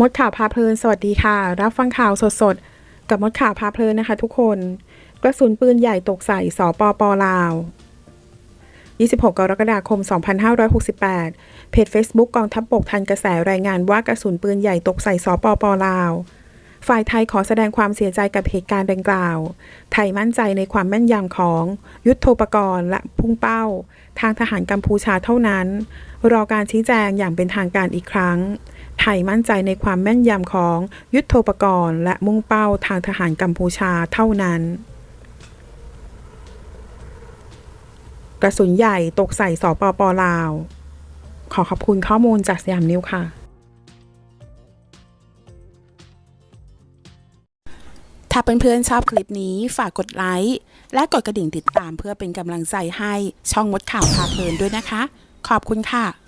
มดข่าวพาเพลิน สวัสดีค่ะ รับฟังข่าวสดๆ กับมดข่าวพาเพลินนะคะ ทุกคน กระสุนปืนใหญ่ตกใส่สปปลาว 26 กรกฎาคม 2568 เพจ Facebook กองทัพบบกทันกระแสรายงานว่ากระสุนปืนใหญ่ตกใส่สปปลาว ฝ่ายไทยขอแสดงความเสียใจกับเหตุการณ์ดังกล่าว ไทยมั่นใจในความแม่นยำของยุทโธปกรณ์และพุ่งเป้า ทางทหารกัมพูชาเท่านั้น รอการชี้แจงอย่างเป็นทางการอีกครั้ง ไทยมั่นใจในความแม่นยำของยุทโธปกรณ์และมุ่งเป้าทางทหารกัมพูชาเท่านั้น กระสุนใหญ่ตกใส่สปปลาว ขอขอบคุณข้อมูลจากสยามนิวค่ะถ้าเพื่อนๆชอบคลิปนี้ฝากกดไลค์และกดกระดิ่งติดตามเพื่อเป็นกำลังใจให้ช่องมดข่าวพาเพลินด้วยนะคะ ขอบคุณค่ะ